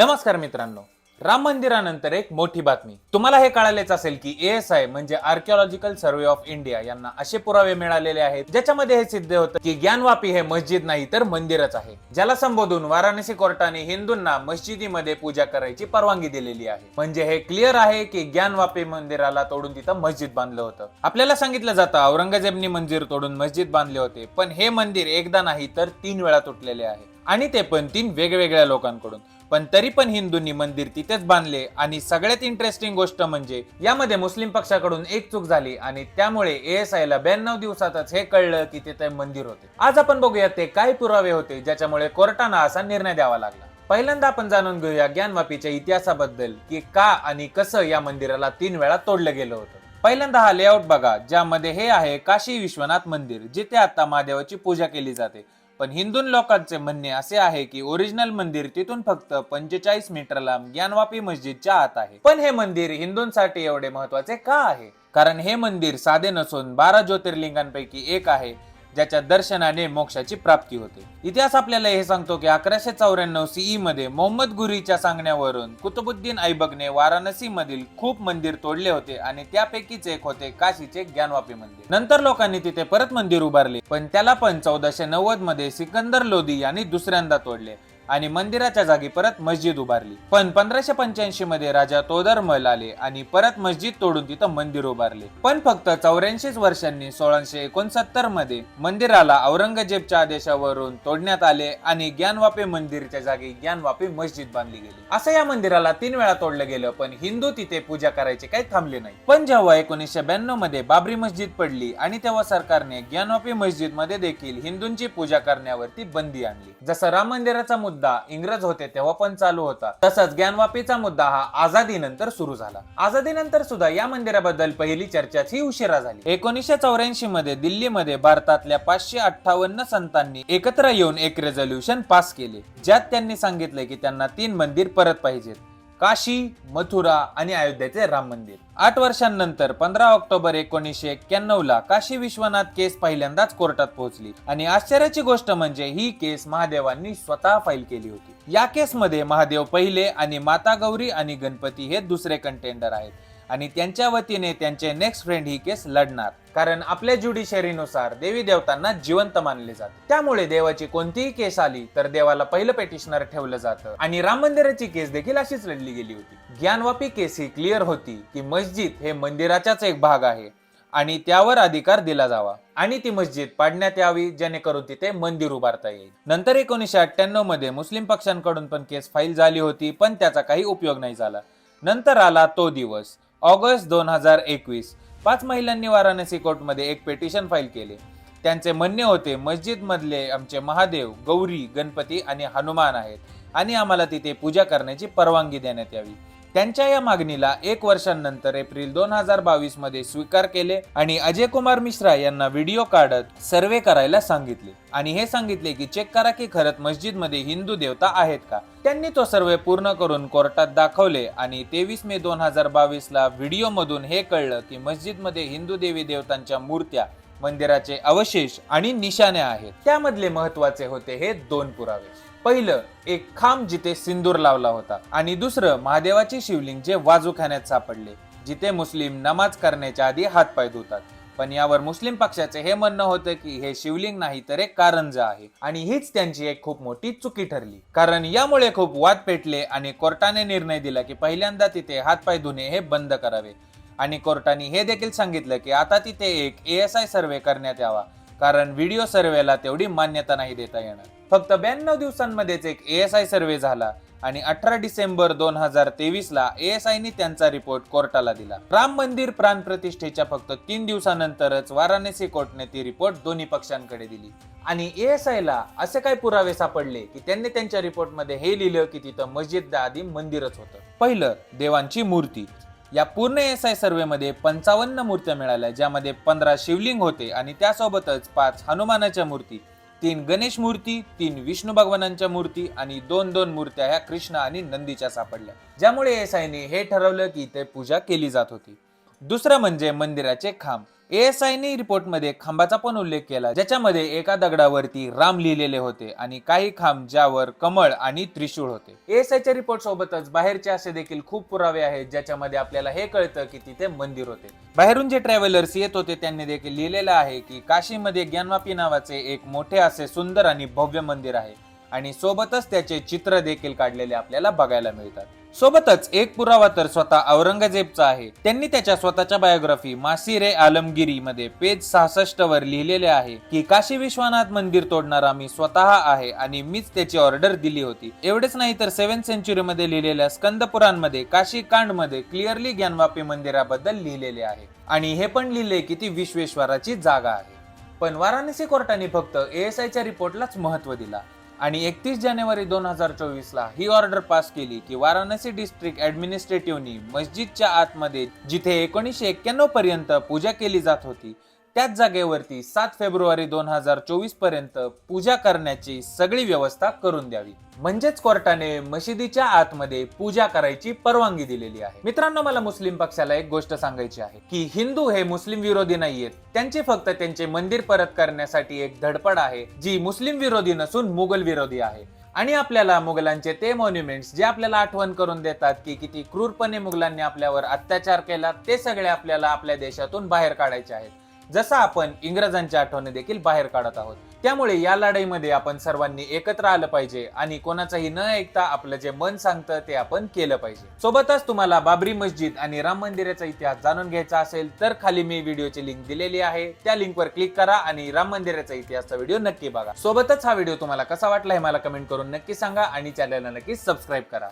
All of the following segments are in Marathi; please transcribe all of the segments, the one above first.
नमस्कार मित्रांनो. राम मंदिरानंतर एक मोठी बातमी. तुम्हाला हे कळालेच असेल की एएसआय म्हणजे आर्किओलॉजिकल सर्वे ऑफ इंडिया यांना असे पुरावे मिळालेले आहेत ज्याच्यामध्ये हे सिद्ध होतं की ज्ञानवापी हे मस्जिद नाही तर मंदिरच आहे. ज्याला संबोधून वाराणसी कोर्टाने हिंदूंना मस्जिदीमध्ये पूजा करायची परवानगी दिलेली आहे. म्हणजे हे क्लिअर आहे की ज्ञानवापी मंदिराला तोडून तिथं मस्जिद बांधलं होतं. आपल्याला सांगितलं जातं औरंगजेबनी मंदिर तोडून मस्जिद बांधले होते पण हे मंदिर एकदा नाही तर तीन वेळा तुटलेले आहे. आणि ते पण तीन वेगवेगळ्या लोकांकडून. पण तरी पण हिंदूंनी मंदिर तिथेच बांधले आणि सगळ्यात इंटरेस्टिंग गोष्ट म्हणजे यामध्ये मुस्लिम पक्षाकडून एक चूक झाली आणि त्यामुळे एएसआय ला ब्याण्णव दिवसातच हे कळलं की तिथे मंदिर होते. आज आपण बघूया ते काय पुरावे होते ज्याच्यामुळे कोर्टानं असा निर्णय द्यावा लागला. पहिल्यांदा आपण जाणून घेऊया ज्ञानवापीच्या इतिहासाबद्दल की का आणि कसं या मंदिराला तीन वेळा तोडलं गेलं होतं. पहिल्यांदा हा लेआउट बघा ज्यामध्ये हे आहे काशी विश्वनाथ मंदिर जिथे आता महादेवाची पूजा केली जाते. पण हिंदू लोकांचे म्हणणे असे आहे की ओरिजिनल मंदिर तिथून फक्त पंचेचाळीस मीटर लांब ज्ञानवापी मस्जिदच्या आत आहे. पण हे मंदिर हिंदूंसाठी एवढे महत्त्वाचे का आहे? कारण हे मंदिर साधे नसून बारा ज्योतिर्लिंगांपैकी एक आहे. ज्याच्या दर्शनाने मोक्षाची प्राप्ती होते. इतिहास आपल्याला हे सांगतो की अकराशे चौऱ्याण्णव सीई मध्ये मोहम्मद गुरीच्या सांगण्यावरून कुतुबुद्दीन ऐबकने वाराणसी मधील खूप मंदिर तोडले होते आणि त्यापैकीच एक होते काशीचे ज्ञानवापी मंदिर. नंतर लोकांनी तिथे परत मंदिर उभारले पण त्याला पण चौदाशे नव्वदमध्ये सिकंदर लोधी यांनी दुसऱ्यांदा तोडले. आणि मंदिराच्या जागी परत मस्जिद उभारली. पण पंधराशे पंच्याऐंशी मध्ये राजा तोदरमल आले आणि परत मस्जिद तोडून तिथं मंदिर उभारले. पण फक्त चौऱ्याऐंशीच वर्षांनी सोळाशे एकोणसत्तरमध्ये मंदिराला औरंगजेबच्या आदेशावरून तोडण्यात आले आणि ज्ञानवापी मंदिरच्या जागी ज्ञानवापी मस्जिद बांधली गेली. असं या मंदिराला तीन वेळा तोडलं गेलं पण हिंदू तिथे पूजा करायचे काही थांबले नाही. पण जेव्हा एकोणीसशे ब्याण्णवमध्ये बाबरी मस्जिद पडली आणि तेव्हा सरकारने ज्ञानवापी मस्जिदमध्ये देखील हिंदूंची पूजा करण्यावरती बंदी आणली. जसं राम मंदिराचा मुद्दा इंग्रज होते तेव्हा पण चालू होता. तसंच ज्ञानवापीचा मुद्दा हा आझादी नंतर सुरू झाला. आझादीनंतर सुद्धा या मंदिराबद्दल पहिली चर्चाच ही उशिरा झाली. एकोणीसशे चौऱ्याऐंशी मध्ये दिल्लीमध्ये भारतातल्या पाचशे अठ्ठावन्न संतांनी एकत्र येऊन एक रेझोल्युशन पास केले. ज्यात त्यांनी सांगितले की त्यांना तीन मंदिर परत पाहिजेत. काशी मथुरा आणि अयोध्येचे राम मंदिर. आठ वर्षांनंतर पंधरा ऑक्टोबर एकोणीसशे एक्क्याण्णव ला काशी विश्वनाथ केस पहिल्यांदाच कोर्टात पोहोचली. आणि आश्चर्याची गोष्ट म्हणजे ही केस महादेवांनी स्वतः फाईल केली होती. या केसमध्ये महादेव पहिले आणि माता गौरी आणि गणपती हे दुसरे कंटेंडर आहेत. आणि त्यांच्या वतीने त्यांचे नेक्स्ट फ्रेंड ही केस लढणार. कारण आपल्या ज्युडिशरीनुसार देवी देवतांना जिवंत मानले जाते. त्यामुळे देवाची कोणतीही केस आली तर देवाला पहिलं पेटिशनर ठेवलं जातं. आणि राम मंदिराची केस देखील अशीच लढली गेली होती. ज्ञानवापी केस ही क्लिअर होती की मस्जिद हे मंदिराचाच एक भाग आहे आणि त्यावर अधिकार दिला जावा. आणि ती मस्जिद पाडण्यात यावी जेणेकरून तिथे मंदिर उभारता येईल. नंतर एकोणीसशे अठ्ठ्याण्णवमध्ये मुस्लिम पक्षांकडून पण केस फाईल झाली होती पण त्याचा काही उपयोग नाही झाला. नंतर आला तो दिवस. ऑगस्ट दोन हजार एकवीस. पाच महिलांनी वाराणसी कोर्टमध्ये एक पेटिशन फाईल केले. त्यांचे म्हणणे होते मस्जिदमधले आमचे महादेव गौरी गणपती आणि हनुमान आहेत आणि आम्हाला तिथे पूजा करण्याची परवानगी देण्यात यावी. त्यांच्या या मागणीला एक वर्षांनंतर एप्रिल दोन हजार बावीसमध्ये स्वीकार केले आणि अजय कुमार मिश्रा यांना व्हिडिओ काढत सर्वे करायला सांगितले. आणि हे सांगितले की चेक करा की खरंच मस्जिदमध्ये हिंदू देवता आहेत का? त्यांनी तो सर्वे पूर्ण करून कोर्टात दाखवले आणि तेवीस मे दोन हजार बावीस ला व्हिडिओ मधून हे कळलं की मस्जिदमध्ये हिंदू देवी देवतांच्या मूर्त्या मंदिराचे अवशेष आणि निशाण्या आहेत. त्यामधले महत्त्वाचे होते हे दोन पुरावे. पहिलं एक खांब जिथे सिंदूर लावला होता आणि दुसरं महादेवाचे शिवलिंग जे वाजूखान्यात सापडले जिथे मुस्लिम नमाज करण्याच्या आधी हातपाय धुतात. पण यावर मुस्लिम पक्षाचे हे म्हणणं होतं की हे शिवलिंग नाही तर एक कारंज आहे आणि हीच त्यांची एक खूप मोठी चुकी ठरली. कारण यामुळे खूप वाद पेटले आणि कोर्टाने निर्णय दिला की पहिल्यांदा तिथे हातपाय धुणे हे बंद करावे. आणि कोर्टाने हे देखील सांगितलं की आता तिथे एक एएसआय सर्वे करण्यात यावा कारण व्हिडिओ सर्वेला तेवढी मान्यता नाही देता येणार. फक्त ब्याण्णव दिवसांमध्येच एक एएसआय सर्वे झाला आणि अठरा डिसेंबर दोन हजार तेवीस ला एएसआयनी त्यांचा रिपोर्ट कोर्टाला दिला. राम मंदिर प्राण प्रतिष्ठेच्या फक्त तीन दिवसानंतरच वाराणसी कोर्टने ती रिपोर्ट दोन्ही पक्षांकडे दिली. आणि एएसआय ला असे काय पुरावे सापडले की त्यांनी त्यांच्या रिपोर्टमध्ये हे लिहिलं की तिथं मस्जिद आधी मंदिरच होतं. पहिलं देवांची मूर्ती. या पूर्ण एस आय सर्वेमध्ये पंचावन्न मूर्त्या मिळाल्या ज्यामध्ये पंधरा शिवलिंग होते आणि त्यासोबतच पाच हनुमानाच्या मूर्ती. तीन गणेश मूर्ती तीन विष्णू भगवानांच्या मूर्ती आणि दोन दोन मूर्त्या ह्या कृष्ण आणि नंदीच्या सापडल्या. ज्यामुळे एसआयने हे ठरवलं की इथे पूजा केली जात होती. दुसरं म्हणजे मंदिराचे खांब. एएसआयने रिपोर्टमध्ये खांबाचा पण उल्लेख केला ज्याच्यामध्ये एका दगडावरती राम लिहिलेले होते आणि काही खांब ज्यावर कमळ आणि त्रिशूळ होते. एएसआयच्या रिपोर्ट सोबतच बाहेरचे असे देखील खूप पुरावे आहेत ज्याच्यामध्ये आपल्याला हे कळतं की तिथे मंदिर होते. बाहेरून जे ट्रॅव्हलर्स येत होते त्यांनी देखील लिहिलेलं आहे की काशीमध्ये ज्ञानवापी नावाचे एक मोठे असे सुंदर आणि भव्य मंदिर आहे आणि सोबतच त्याचे चित्र देखील काढलेले आपल्याला बघायला मिळतात. सोबतच एक पुरावा तर स्वतः औरंगजेबचा आहे. त्यांनी त्याच्या स्वतःच्या बायोग्राफी मासिरे आलमगिरी मध्ये पेज सहासष्ट वर लिहिलेले आहे की काशी विश्वनाथ मंदिर तोडणारा मी स्वतः आहे आणि मीच त्याची ऑर्डर दिली होती. एवढेच नाही तर सेव्हन सेंचुरी मध्ये लिहिलेल्या स्कंद पुराणमध्ये काशी कांडमध्ये क्लिअरली ज्ञानवापी मंदिराबद्दल लिहिलेले आहे. आणि हे पण लिहिले की ती विश्वेश्वराची जागा आहे. पण वाराणसी कोर्टाने फक्त एएसआयच्या रिपोर्टलाच महत्त्व दिला. आणि एकतीस जानेवारी दोन हजार चोवीसला ही ऑर्डर पास केली की वाराणसी डिस्ट्रिक्ट ऍडमिनिस्ट्रेटिव्हनी मस्जिदच्या आतमध्ये जिथे एकोणीसशे एक्क्याण्णव पर्यंत पूजा केली जात होती त्याच जागेवरती सात फेब्रुवारी दोन हजार चोवीसपर्यंत पूजा करण्याची सगळी व्यवस्था करून द्यावी. म्हणजेच कोर्टाने मशिदीच्या आतमध्ये पूजा करायची परवानगी दिलेली आहे. मित्रांनो मला मुस्लिम पक्षाला एक गोष्ट सांगायची आहे की हिंदू हे मुस्लिम विरोधी नाहीयेत. त्यांची फक्त त्यांचे मंदिर परत करण्यासाठी एक धडपड आहे जी मुस्लिम विरोधी नसून मुघल विरोधी आहे. आणि आपल्याला मुघलांचे ते मॉन्युमेंट्स जे आपल्याला आठवण करून देतात की किती क्रूरपणे मुघलांनी आपल्यावर अत्याचार केला ते सगळे आपल्याला आपल्या देशातून बाहेर काढायचे आहेत. जसं आपण इंग्रजांच्या आठवणी देखील बाहेर काढत आहोत. त्यामुळे या लढाईमध्ये आपण सर्वांनी एकत्र आलं पाहिजे आणि कोणाचाही न ऐकता आपलं जे मन सांगतं ते आपण केलं पाहिजे. सोबतच तुम्हाला बाबरी मस्जिद आणि राम मंदिराचा इतिहास जाणून घ्यायचा असेल तर खाली मी व्हिडिओची लिंक दिलेली आहे. त्या लिंकवर क्लिक करा आणि राम मंदिराचा इतिहासचा व्हिडिओ नक्की बघा. सोबतच हा व्हिडिओ तुम्हाला कसा वाटला हे मला कमेंट करून नक्की सांगा आणि चॅनलला नक्की सबस्क्राईब करा.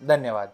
धन्यवाद.